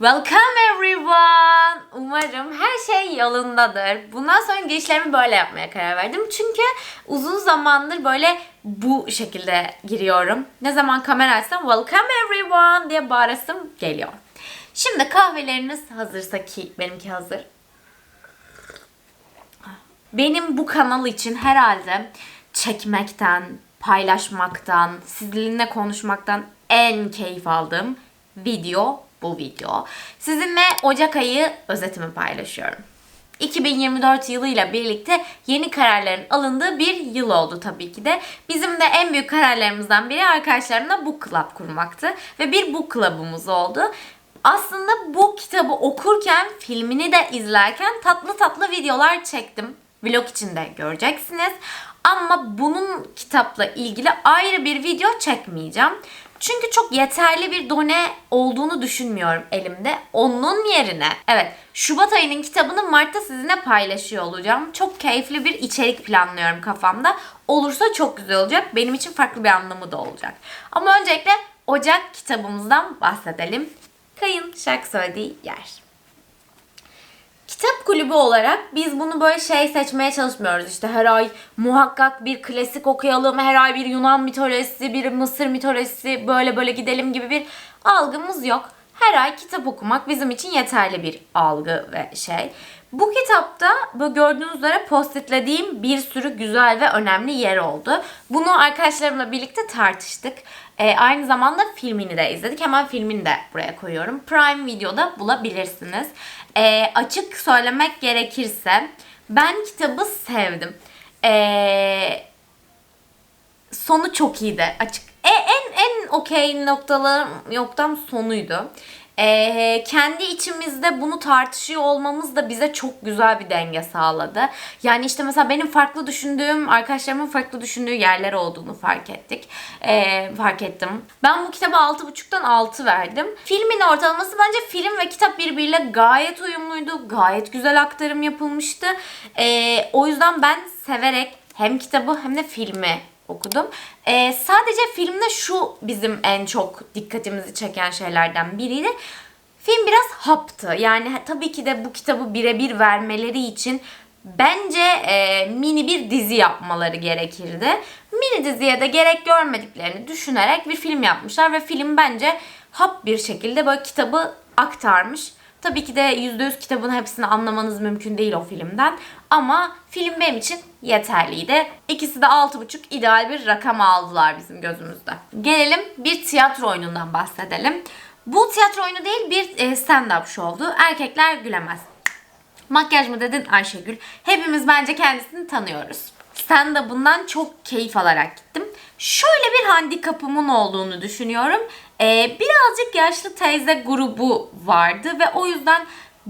Welcome everyone. Umarım her şey yolundadır. Bundan sonra girişlerimi böyle yapmaya karar verdim. Çünkü uzun zamandır böyle bu şekilde giriyorum. Ne zaman kamera açsam welcome everyone diye bağırasım geliyor. Şimdi kahveleriniz hazırsa ki benimki hazır. Benim bu kanal için herhalde çekmekten, paylaşmaktan, sizinle konuşmaktan en keyif aldığım video bu video. Sizinle Ocak ayı özetimi paylaşıyorum. 2024 yılıyla birlikte yeni kararların alındığı bir yıl oldu tabii ki de. Bizim de en büyük kararlarımızdan biri arkadaşlarımla book club kurmaktı. Ve bir book club'ımız oldu. Aslında bu kitabı okurken, filmini de izlerken tatlı tatlı videolar çektim. Vlog içinde göreceksiniz. Ama bunun kitapla ilgili ayrı bir video çekmeyeceğim. Çünkü çok yeterli bir done olduğunu düşünmüyorum elimde. Onun yerine evet Şubat ayının kitabını Mart'ta sizinle paylaşıyor olacağım. Çok keyifli bir içerik planlıyorum kafamda. Olursa çok güzel olacak. Benim için farklı bir anlamı da olacak. Ama öncelikle Ocak kitabımızdan bahsedelim. Kayın şarkı söylediği yer. Kitap kulübü olarak biz bunu böyle şey seçmeye çalışmıyoruz. İşte her ay muhakkak bir klasik okuyalım, her ay bir Yunan mitolojisi, bir Mısır mitolojisi böyle böyle gidelim gibi bir algımız yok. Her ay kitap okumak bizim için yeterli bir algı ve şey. Bu kitapta bu gördüğünüz üzere postitlediğim bir sürü güzel ve önemli yer oldu. Bunu arkadaşlarımla birlikte tartıştık. Ee, aynı zamanda filmini de izledik. Hemen filmini de buraya koyuyorum. Prime Video'da bulabilirsiniz. Ee, açık söylemek gerekirse ben kitabı sevdim. Ee, sonu çok iyiydi. Açık e, en en okey noktalarım noktam sonuydu. Ee, kendi içimizde bunu tartışıyor olmamız da bize çok güzel bir denge sağladı. Yani işte mesela benim farklı düşündüğüm, arkadaşlarımın farklı düşündüğü yerler olduğunu fark ettik. Ee, fark ettim. Ben bu kitaba 6.5'tan 6 verdim. Filmin ortalaması bence film ve kitap birbiriyle gayet uyumluydu. Gayet güzel aktarım yapılmıştı. Ee, o yüzden ben severek hem kitabı hem de filmi okudum. Ee, sadece filmde şu bizim en çok dikkatimizi çeken şeylerden biriydi. Film biraz haptı. Yani tabii ki de bu kitabı birebir vermeleri için bence e, mini bir dizi yapmaları gerekirdi. Mini diziye de gerek görmediklerini düşünerek bir film yapmışlar ve film bence hap bir şekilde böyle kitabı aktarmış. Tabii ki de %100 kitabın hepsini anlamanız mümkün değil o filmden. Ama film benim için yeterliydi. İkisi de 6,5 ideal bir rakam aldılar bizim gözümüzde. Gelelim bir tiyatro oyunundan bahsedelim. Bu tiyatro oyunu değil bir e, stand-up şovdu. Erkekler gülemez. Makyaj mı dedin Ayşegül? Hepimiz bence kendisini tanıyoruz. Stand-up'ından çok keyif alarak gittim. Şöyle bir handikapımın olduğunu düşünüyorum. Ee, birazcık yaşlı teyze grubu vardı ve o yüzden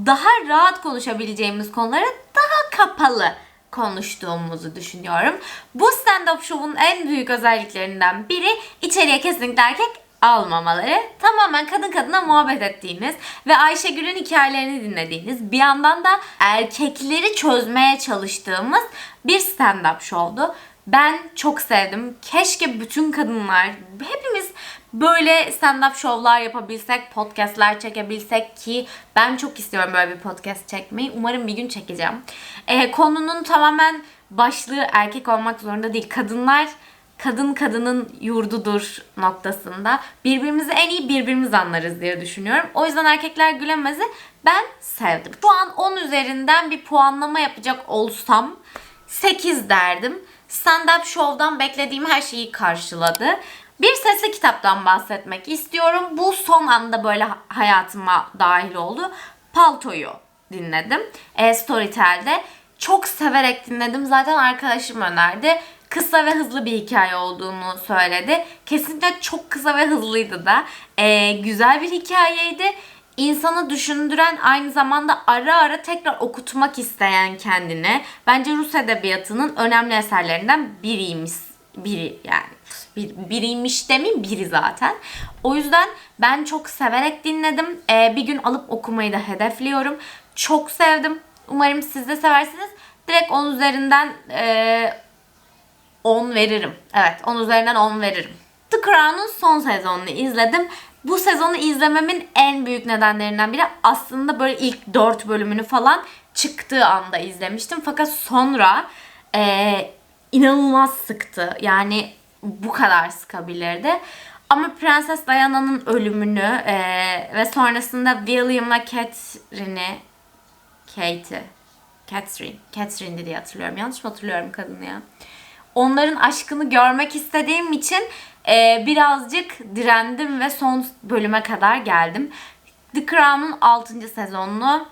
daha rahat konuşabileceğimiz konuları daha kapalı konuştuğumuzu düşünüyorum. Bu stand-up şovun en büyük özelliklerinden biri içeriye kesinlikle erkek almamaları. Tamamen kadın kadına muhabbet ettiğiniz ve Ayşegül'ün hikayelerini dinlediğiniz bir yandan da erkekleri çözmeye çalıştığımız bir stand-up şovdu. Ben çok sevdim. Keşke bütün kadınlar, hepimiz böyle stand-up şovlar yapabilsek, podcastler çekebilsek ki ben çok istiyorum böyle bir podcast çekmeyi. Umarım bir gün çekeceğim. Ee, konunun tamamen başlığı erkek olmak zorunda değil. Kadınlar kadın kadının yurdudur noktasında birbirimizi en iyi birbirimiz anlarız diye düşünüyorum. O yüzden erkekler gülemezi ben sevdim. Şu an 10 üzerinden bir puanlama yapacak olsam 8 derdim. Stand-up show'dan beklediğim her şeyi karşıladı. Bir sesli kitaptan bahsetmek istiyorum. Bu son anda böyle hayatıma dahil oldu. Palto'yu dinledim. E, Storytel'de. Çok severek dinledim. Zaten arkadaşım önerdi. Kısa ve hızlı bir hikaye olduğunu söyledi. Kesinlikle çok kısa ve hızlıydı da. E, güzel bir hikayeydi insanı düşündüren aynı zamanda ara ara tekrar okutmak isteyen kendine bence Rus edebiyatının önemli eserlerinden biriymiş biri yani bir, biriymiş demeyeyim biri zaten. O yüzden ben çok severek dinledim. Ee, bir gün alıp okumayı da hedefliyorum. Çok sevdim. Umarım siz de seversiniz. Direkt 10 üzerinden e, 10 veririm. Evet 10 üzerinden 10 veririm. The Crown'un son sezonunu izledim. Bu sezonu izlememin en büyük nedenlerinden biri aslında böyle ilk 4 bölümünü falan çıktığı anda izlemiştim. Fakat sonra e, inanılmaz sıktı. Yani bu kadar sıkabilirdi. Ama Prenses Diana'nın ölümünü e, ve sonrasında William'la Catherine'i Kate'i Catherine. Catherine diye hatırlıyorum. Yanlış mı hatırlıyorum kadını ya? Onların aşkını görmek istediğim için e, birazcık direndim ve son bölüme kadar geldim. The Crown'un 6. sezonunu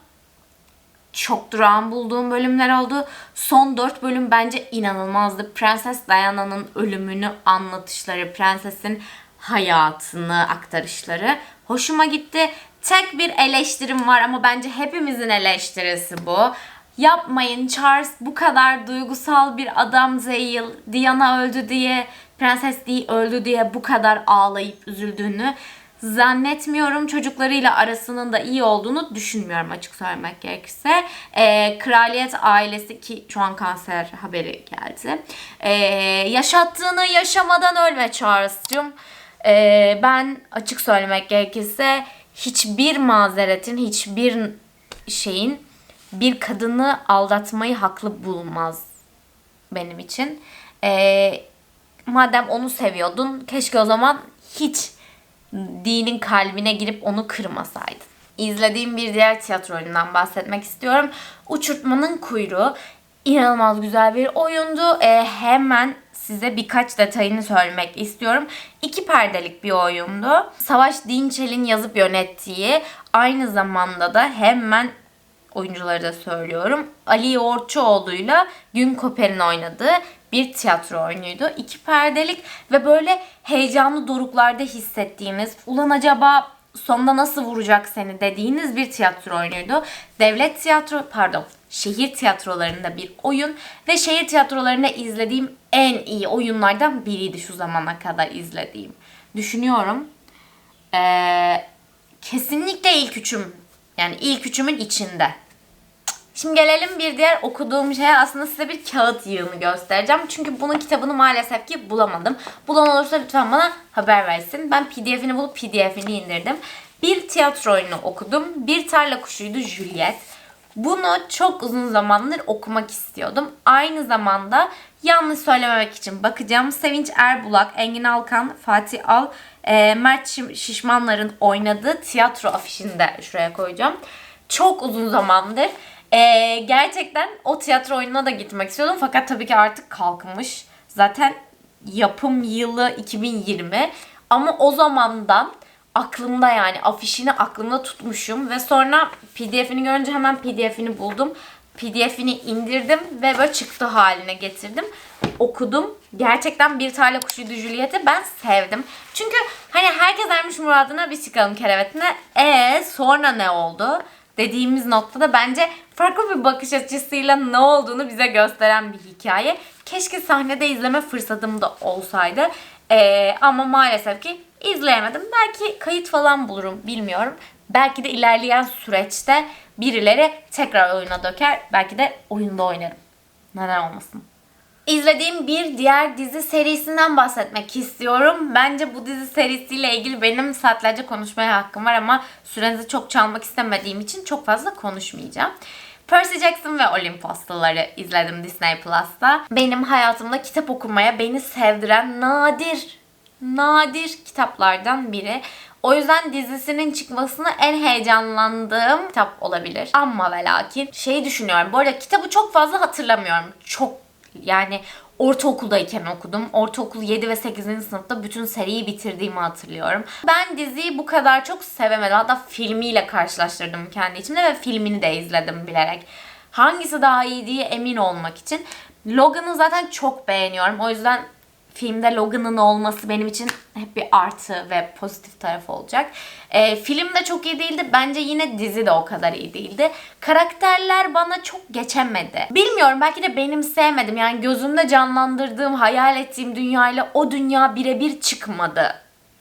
çok durağan bulduğum bölümler oldu. Son 4 bölüm bence inanılmazdı. Prenses Diana'nın ölümünü anlatışları, prensesin hayatını aktarışları hoşuma gitti. Tek bir eleştirim var ama bence hepimizin eleştirisi bu. Yapmayın Charles bu kadar duygusal bir adam değil. Diana öldü diye, Prenses Di öldü diye bu kadar ağlayıp üzüldüğünü zannetmiyorum. Çocuklarıyla arasının da iyi olduğunu düşünmüyorum açık söylemek gerekirse. Ee, kraliyet ailesi ki şu an kanser haberi geldi. Ee, yaşattığını yaşamadan ölme Charles'cığım. Ee, ben açık söylemek gerekirse hiçbir mazeretin, hiçbir şeyin bir kadını aldatmayı haklı bulmaz benim için. Ee, madem onu seviyordun keşke o zaman hiç dinin kalbine girip onu kırmasaydın. İzlediğim bir diğer tiyatro oyunundan bahsetmek istiyorum. Uçurtmanın Kuyruğu inanılmaz güzel bir oyundu. Ee, hemen size birkaç detayını söylemek istiyorum. İki perdelik bir oyundu. Savaş Dinçel'in yazıp yönettiği aynı zamanda da hemen oyuncuları da söylüyorum. Ali Yoğurtçuoğlu'yla Gün Koper'in oynadığı bir tiyatro oyunuydu. İki perdelik ve böyle heyecanlı doruklarda hissettiğiniz, ulan acaba sonunda nasıl vuracak seni dediğiniz bir tiyatro oyunuydu. Devlet tiyatro, pardon, şehir tiyatrolarında bir oyun ve şehir tiyatrolarında izlediğim en iyi oyunlardan biriydi şu zamana kadar izlediğim. Düşünüyorum. Ee, kesinlikle ilk üçüm. Yani ilk üçümün içinde. Şimdi gelelim bir diğer okuduğum şeye aslında size bir kağıt yığını göstereceğim. Çünkü bunun kitabını maalesef ki bulamadım. Bulan olursa lütfen bana haber versin. Ben pdf'ini bulup pdf'ini indirdim. Bir tiyatro oyunu okudum. Bir tarla kuşuydu Juliet. Bunu çok uzun zamandır okumak istiyordum. Aynı zamanda yanlış söylememek için bakacağım. Sevinç Erbulak, Engin Alkan, Fatih Al, e, Mert Şişmanlar'ın oynadığı tiyatro afişini de şuraya koyacağım. Çok uzun zamandır ee, gerçekten o tiyatro oyununa da gitmek istiyordum fakat tabii ki artık kalkmış. Zaten yapım yılı 2020 ama o zamandan aklımda yani afişini aklımda tutmuşum ve sonra pdf'ini görünce hemen pdf'ini buldum. pdf'ini indirdim ve böyle çıktı haline getirdim. Okudum. Gerçekten bir tane kuşuydu Juliet'i ben sevdim. Çünkü hani herkes ermiş muradına bir çıkalım kerevetine. E sonra ne oldu? dediğimiz noktada bence farklı bir bakış açısıyla ne olduğunu bize gösteren bir hikaye. Keşke sahnede izleme fırsatım da olsaydı. Ee, ama maalesef ki izleyemedim. Belki kayıt falan bulurum bilmiyorum. Belki de ilerleyen süreçte birileri tekrar oyuna döker. Belki de oyunda oynarım. Neden olmasın? İzlediğim bir diğer dizi serisinden bahsetmek istiyorum. Bence bu dizi serisiyle ilgili benim saatlerce konuşmaya hakkım var ama sürenizi çok çalmak istemediğim için çok fazla konuşmayacağım. Percy Jackson ve Olympusluları izledim Disney Plus'ta. Benim hayatımda kitap okumaya beni sevdiren nadir, nadir kitaplardan biri. O yüzden dizisinin çıkmasını en heyecanlandığım kitap olabilir. Ama ve lakin şey düşünüyorum. Bu arada kitabı çok fazla hatırlamıyorum. Çok yani ortaokuldayken okudum. Ortaokul 7 ve 8. sınıfta bütün seriyi bitirdiğimi hatırlıyorum. Ben diziyi bu kadar çok sevemedim. Hatta filmiyle karşılaştırdım kendi içimde ve filmini de izledim bilerek. Hangisi daha iyi diye emin olmak için. Logan'ı zaten çok beğeniyorum. O yüzden filmde Logan'ın olması benim için hep bir artı ve pozitif taraf olacak. E, film de çok iyi değildi. Bence yine dizi de o kadar iyi değildi. Karakterler bana çok geçemedi. Bilmiyorum belki de benim sevmedim. Yani gözümde canlandırdığım, hayal ettiğim dünyayla o dünya birebir çıkmadı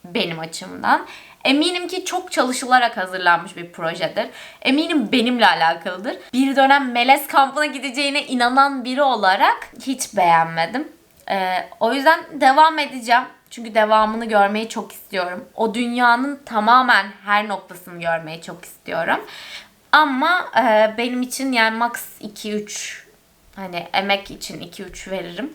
benim açımdan. Eminim ki çok çalışılarak hazırlanmış bir projedir. Eminim benimle alakalıdır. Bir dönem melez kampına gideceğine inanan biri olarak hiç beğenmedim. Ee, o yüzden devam edeceğim. Çünkü devamını görmeyi çok istiyorum. O dünyanın tamamen her noktasını görmeyi çok istiyorum. Ama e, benim için yani max 2-3 hani emek için 2-3 veririm.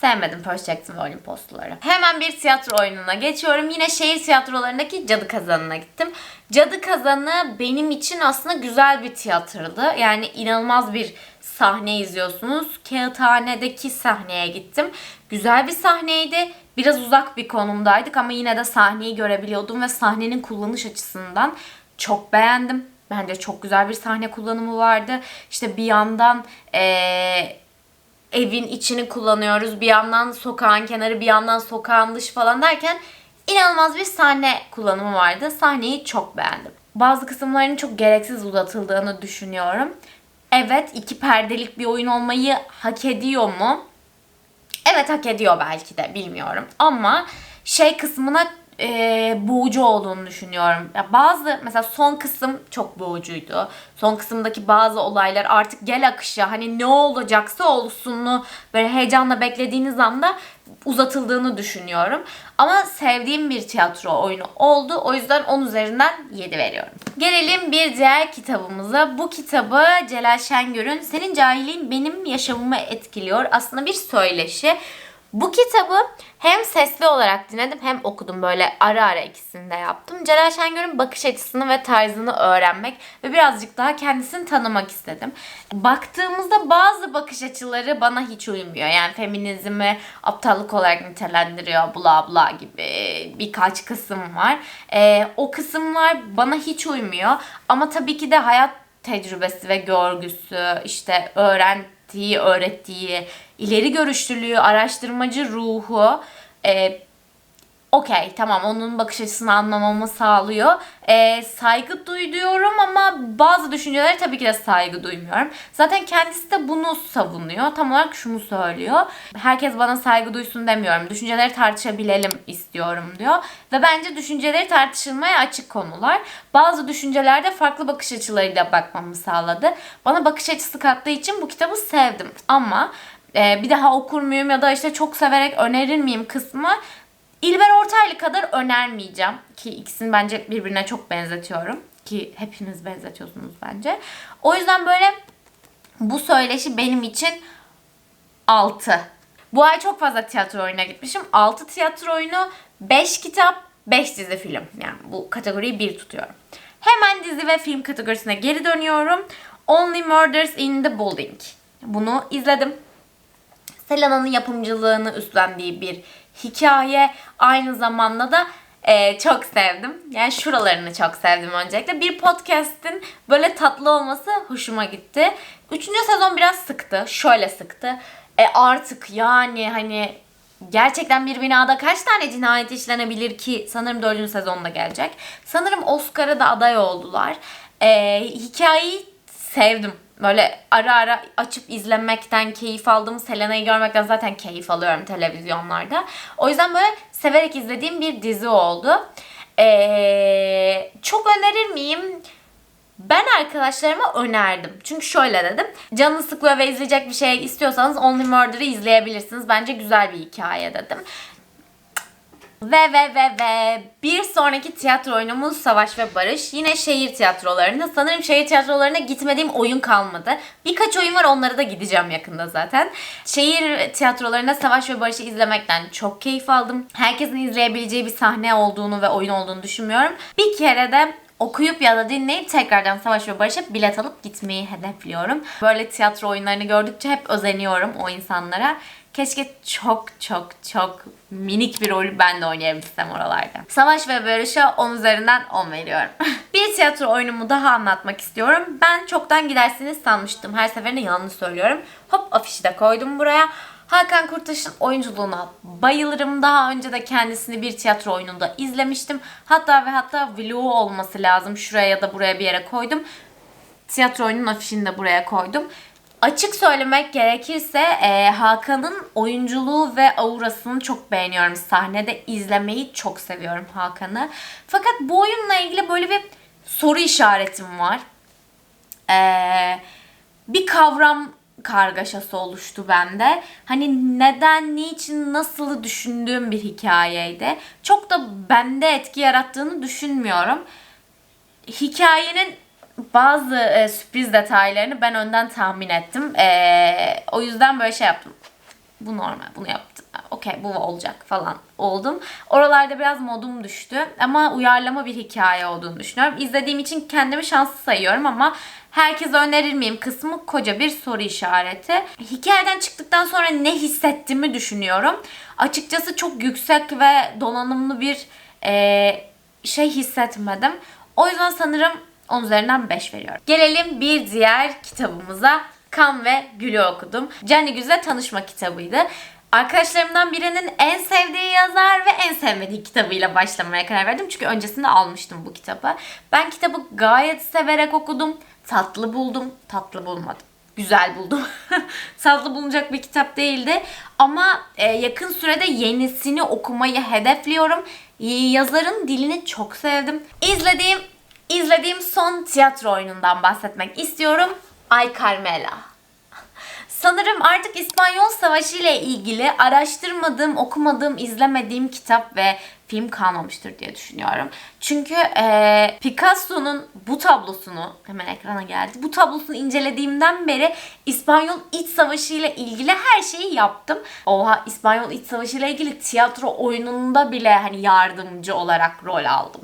Sevmedim Percy Jackson ve Olimposluları. Hemen bir tiyatro oyununa geçiyorum. Yine şehir tiyatrolarındaki Cadı Kazanı'na gittim. Cadı Kazanı benim için aslında güzel bir tiyatrodu. Yani inanılmaz bir sahne izliyorsunuz. Kağıthane'deki sahneye gittim. Güzel bir sahneydi. Biraz uzak bir konumdaydık ama yine de sahneyi görebiliyordum ve sahnenin kullanış açısından çok beğendim. Bence çok güzel bir sahne kullanımı vardı. İşte bir yandan eee evin içini kullanıyoruz. Bir yandan sokağın kenarı, bir yandan sokağın dışı falan derken inanılmaz bir sahne kullanımı vardı. Sahneyi çok beğendim. Bazı kısımların çok gereksiz uzatıldığını düşünüyorum. Evet, iki perdelik bir oyun olmayı hak ediyor mu? Evet hak ediyor belki de bilmiyorum. Ama şey kısmına e, boğucu olduğunu düşünüyorum. Ya bazı mesela son kısım çok boğucuydu. Son kısımdaki bazı olaylar artık gel akışa hani ne olacaksa olsunlu böyle heyecanla beklediğiniz anda uzatıldığını düşünüyorum. Ama sevdiğim bir tiyatro oyunu oldu. O yüzden 10 üzerinden 7 veriyorum. Gelelim bir diğer kitabımıza. Bu kitabı Celal Şengör'ün Senin Cahilliğin Benim Yaşamımı Etkiliyor. Aslında bir söyleşi. Bu kitabı hem sesli olarak dinledim hem okudum böyle ara ara ikisini de yaptım. Celal Şengör'ün bakış açısını ve tarzını öğrenmek ve birazcık daha kendisini tanımak istedim. Baktığımızda bazı bakış açıları bana hiç uymuyor. Yani feminizmi aptallık olarak nitelendiriyor bla bla gibi birkaç kısım var. Ee, o kısımlar bana hiç uymuyor. Ama tabii ki de hayat tecrübesi ve görgüsü, işte öğrendiği, öğrettiği, ileri görüşlülüğü, araştırmacı ruhu e, okey tamam onun bakış açısını anlamamı sağlıyor. E, saygı duyuyorum ama bazı düşüncelere tabii ki de saygı duymuyorum. Zaten kendisi de bunu savunuyor. Tam olarak şunu söylüyor. Herkes bana saygı duysun demiyorum. Düşünceleri tartışabilelim istiyorum diyor. Ve bence düşünceleri tartışılmaya açık konular. Bazı düşüncelerde farklı bakış açılarıyla bakmamı sağladı. Bana bakış açısı kattığı için bu kitabı sevdim. Ama e, bir daha okur muyum ya da işte çok severek önerir miyim kısmı İlber Ortaylı kadar önermeyeceğim. Ki ikisini bence birbirine çok benzetiyorum. Ki hepiniz benzetiyorsunuz bence. O yüzden böyle bu söyleşi benim için 6. Bu ay çok fazla tiyatro oyununa gitmişim. 6 tiyatro oyunu, 5 kitap, 5 dizi film. Yani bu kategoriyi bir tutuyorum. Hemen dizi ve film kategorisine geri dönüyorum. Only Murders in the Building. Bunu izledim. Selena'nın yapımcılığını üstlendiği bir hikaye. Aynı zamanda da e, çok sevdim. Yani şuralarını çok sevdim öncelikle. Bir podcast'in böyle tatlı olması hoşuma gitti. Üçüncü sezon biraz sıktı. Şöyle sıktı. E artık yani hani gerçekten bir binada kaç tane cinayet işlenebilir ki sanırım dördüncü sezonda gelecek. Sanırım Oscar'a da aday oldular. E, hikayeyi sevdim. Böyle ara ara açıp izlemekten keyif aldım. Selena'yı görmekten zaten keyif alıyorum televizyonlarda. O yüzden böyle severek izlediğim bir dizi oldu. Ee, çok önerir miyim? Ben arkadaşlarıma önerdim. Çünkü şöyle dedim. Canını sıkıyor ve izleyecek bir şey istiyorsanız Only Murder'ı izleyebilirsiniz. Bence güzel bir hikaye dedim. Ve ve ve ve bir sonraki tiyatro oyunumuz Savaş ve Barış. Yine şehir tiyatrolarında. Sanırım şehir tiyatrolarına gitmediğim oyun kalmadı. Birkaç oyun var onlara da gideceğim yakında zaten. Şehir tiyatrolarında Savaş ve Barış'ı izlemekten çok keyif aldım. Herkesin izleyebileceği bir sahne olduğunu ve oyun olduğunu düşünmüyorum. Bir kere de okuyup ya da dinleyip tekrardan Savaş ve Barış'a bilet alıp gitmeyi hedefliyorum. Böyle tiyatro oyunlarını gördükçe hep özeniyorum o insanlara. Keşke çok çok çok minik bir rolü ben de oynayabilsem oralarda. Savaş ve Barış'a 10 üzerinden 10 veriyorum. bir tiyatro oyunumu daha anlatmak istiyorum. Ben çoktan gidersiniz sanmıştım. Her seferinde yanlış söylüyorum. Hop afişi de koydum buraya. Hakan Kurtaş'ın oyunculuğuna bayılırım. Daha önce de kendisini bir tiyatro oyununda izlemiştim. Hatta ve hatta vlogu olması lazım. Şuraya ya da buraya bir yere koydum. Tiyatro oyunun afişini de buraya koydum. Açık söylemek gerekirse e, Hakan'ın oyunculuğu ve aurasını çok beğeniyorum. Sahnede izlemeyi çok seviyorum Hakan'ı. Fakat bu oyunla ilgili böyle bir soru işaretim var. Ee, bir kavram kargaşası oluştu bende. Hani neden, niçin, nasıl düşündüğüm bir hikayeydi. Çok da bende etki yarattığını düşünmüyorum. Hikayenin bazı e, sürpriz detaylarını ben önden tahmin ettim. E, o yüzden böyle şey yaptım. Bu normal, bunu yaptım. Okey bu olacak falan oldum. Oralarda biraz modum düştü ama uyarlama bir hikaye olduğunu düşünüyorum. İzlediğim için kendimi şanslı sayıyorum ama herkese önerir miyim kısmı koca bir soru işareti. Hikayeden çıktıktan sonra ne hissettiğimi düşünüyorum. Açıkçası çok yüksek ve donanımlı bir e, şey hissetmedim. O yüzden sanırım 10 üzerinden 5 veriyorum. Gelelim bir diğer kitabımıza. Kan ve Gül'ü okudum. Jenny Güz'le tanışma kitabıydı. Arkadaşlarımdan birinin en sevdiği yazar ve en sevmediği kitabıyla başlamaya karar verdim. Çünkü öncesinde almıştım bu kitabı. Ben kitabı gayet severek okudum. Tatlı buldum. Tatlı bulmadım. Güzel buldum. Tatlı bulunacak bir kitap değildi. Ama e, yakın sürede yenisini okumayı hedefliyorum. Yazarın dilini çok sevdim. İzlediğim izlediğim son tiyatro oyunundan bahsetmek istiyorum. Ay Carmela. Sanırım artık İspanyol Savaşı ile ilgili araştırmadığım, okumadığım, izlemediğim kitap ve film kalmamıştır diye düşünüyorum. Çünkü eee, Picasso'nun bu tablosunu, hemen ekrana geldi, bu tablosunu incelediğimden beri İspanyol İç Savaşı ile ilgili her şeyi yaptım. Oha İspanyol İç Savaşı ile ilgili tiyatro oyununda bile hani yardımcı olarak rol aldım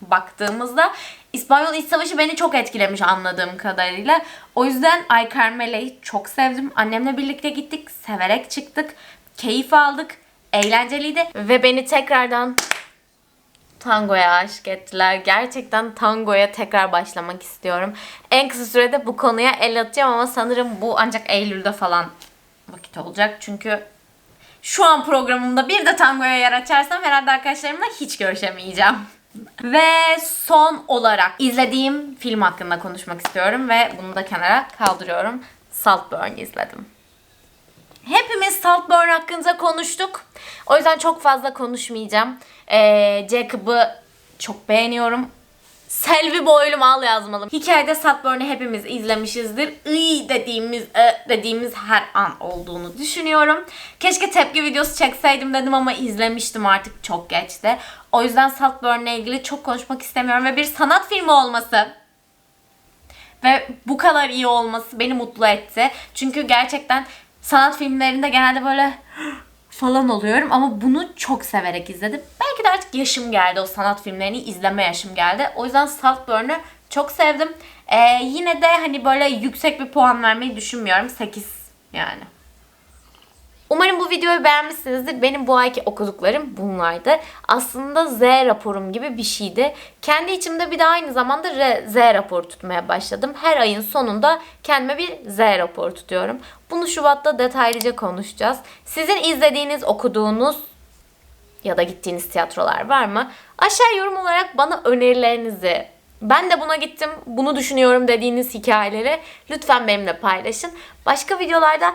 baktığımızda İspanyol İç Savaşı beni çok etkilemiş anladığım kadarıyla. O yüzden Ay Carmela'yı çok sevdim. Annemle birlikte gittik, severek çıktık, keyif aldık, eğlenceliydi ve beni tekrardan tangoya aşık ettiler. Gerçekten tangoya tekrar başlamak istiyorum. En kısa sürede bu konuya el atacağım ama sanırım bu ancak Eylül'de falan vakit olacak. Çünkü şu an programımda bir de tangoya yer açarsam herhalde arkadaşlarımla hiç görüşemeyeceğim. Ve son olarak izlediğim film hakkında konuşmak istiyorum ve bunu da kenara kaldırıyorum. Saltburn izledim. Hepimiz Saltburn hakkında konuştuk. O yüzden çok fazla konuşmayacağım. Ee, Jacob'ı çok beğeniyorum. Selvi boylum al yazmalım. Hikayede Saltburn'u hepimiz izlemişizdir. İyi dediğimiz, e, dediğimiz her an olduğunu düşünüyorum. Keşke tepki videosu çekseydim dedim ama izlemiştim artık çok geçti. O yüzden Saltburn'la ilgili çok konuşmak istemiyorum ve bir sanat filmi olması ve bu kadar iyi olması beni mutlu etti. Çünkü gerçekten sanat filmlerinde genelde böyle falan oluyorum ama bunu çok severek izledim. Belki de artık yaşım geldi o sanat filmlerini izleme yaşım geldi. O yüzden Saltburn'u çok sevdim. Ee, yine de hani böyle yüksek bir puan vermeyi düşünmüyorum. 8 yani. Umarım bu videoyu beğenmişsinizdir. Benim bu ayki okuduklarım bunlardı. Aslında Z raporum gibi bir şeydi. Kendi içimde bir de aynı zamanda R- Z raporu tutmaya başladım. Her ayın sonunda kendime bir Z raporu tutuyorum. Bunu Şubat'ta detaylıca konuşacağız. Sizin izlediğiniz, okuduğunuz ya da gittiğiniz tiyatrolar var mı? Aşağı yorum olarak bana önerilerinizi, ben de buna gittim, bunu düşünüyorum dediğiniz hikayeleri lütfen benimle paylaşın. Başka videolarda